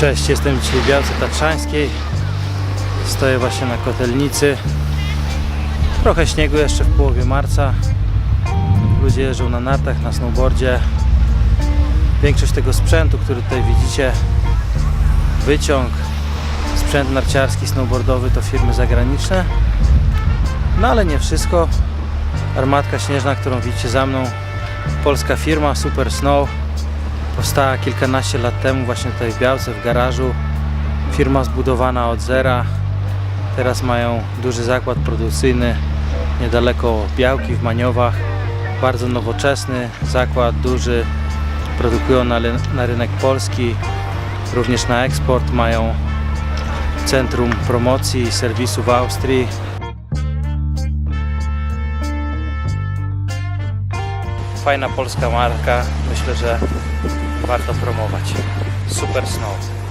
Cześć, jestem dzisiaj w Białce Tatrzańskiej. Stoję właśnie na kotelnicy. Trochę śniegu jeszcze w połowie marca. Ludzie jeżdżą na nartach, na snowboardzie. Większość tego sprzętu, który tutaj widzicie, wyciąg, sprzęt narciarski, snowboardowy to firmy zagraniczne. No ale nie wszystko. Armatka śnieżna, którą widzicie za mną, polska firma Super Snow. Powstała kilkanaście lat temu właśnie tutaj w Białce, w garażu. Firma zbudowana od zera. Teraz mają duży zakład produkcyjny niedaleko Białki w Maniowach. Bardzo nowoczesny zakład, duży. Produkują na, na rynek polski, również na eksport. Mają centrum promocji i serwisu w Austrii. Fajna polska marka. Myślę, że warto promować. Super Snow.